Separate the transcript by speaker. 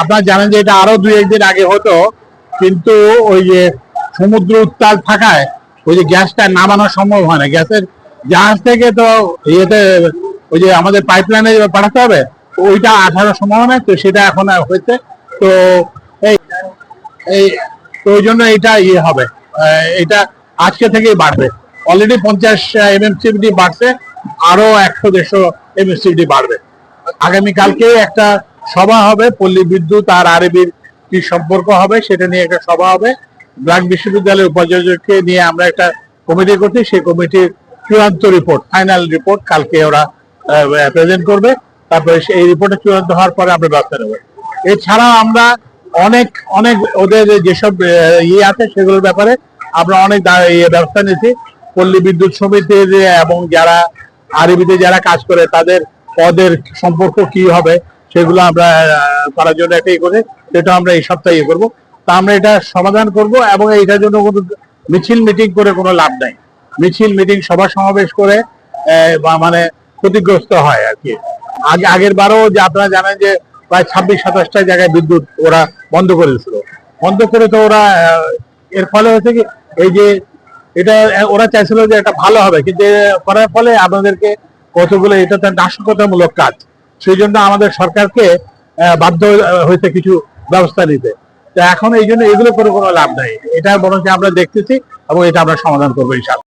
Speaker 1: আপনারা জানেন যে এটা আরও দুই, একদিন আগে হতো, কিন্তু ওই যে সমুদ্র উত্তাল থাকায় ওই যে গ্যাসটা নামানো সম্ভব হয় না। গ্যাসের জাহাজ থেকে তো ইয়েতে ওই যে আমাদের পাইপলাইনে পাঠাতে হবে ওইটা আঠারো সম্ভাবনা তো সেটা এখন হয়েছে। তো এই এই, তো ওই জন্য এটা ইয়ে হবে। এটা আজকে থেকেই বাড়বে। অলরেডি পঞ্চাশ এমএমসিডি বাড়ছে, আরও একশো, দেড়শো এমএমসিডি বাড়বে। আগামীকালকে একটা সভা হবে, পল্লী বিদ্যুৎ আর আরবির কি সম্পর্ক হবে সেটা নিয়ে একটা সভা হবে। ব্র্যাক বিশ্ববিদ্যালয়ের উপাচার্যকে নিয়ে আমরা একটা কমিটি করছি, সেই কমিটির চূড়ান্ত রিপোর্ট ফাইনাল রিপোর্ট কালকে ওরা প্রেজেন্ট করবে। তারপরে সেই রিপোর্টে চূড়ান্ত হওয়ার পরে আমরা ব্যবস্থা নেব। এছাড়া আমরা অনেক অনেক ওদের যেসব ইয়ে আছে সেগুলোর ব্যাপারে আমরা অনেক ইয়ে ব্যবস্থা নিয়েছি। পল্লী বিদ্যুৎ সমিতির এবং যারা আরবিতে যারা কাজ করে তাদের পদের সম্পর্ক কি হবে সেগুলো আমরা করার জন্য একটা ইয়ে করে, সেটা আমরা এই সপ্তাহে ইয়ে করব। তা আমরা এটা সমাধান করব এবং এটার জন্য কোনো মিছিল, মিটিং করে কোনো লাভ নাই। মিছিল, মিটিং, সভা সমাবেশ করে মানে ক্ষতিগ্রস্ত হয় আর কি। আগে, আগের বারও যে আপনারা জানেন যে প্রায় ছাব্বিশ, সাতাশটা জায়গায় বিদ্যুৎ ওরা বন্ধ করে দিয়েছিল। বন্ধ করে তো ওরা এর ফলে হচ্ছে কি, এই যে এটা, ওরা চাইছিল যে এটা ভালো হবে, কিন্তু করার ফলে আপনাদেরকে কতগুলো, এটা তো নাশকতামূলক কাজ। সেই জন্য আমাদের সরকারকে বাধ্য হয়েছে কিছু ব্যবস্থা নিতে। তো এখন এই জন্য এগুলো করে কোনো লাভ নাই। এটা বরং আমরা দেখতেছি এবং এটা আমরা সমাধান করব ইনশাল্লাহ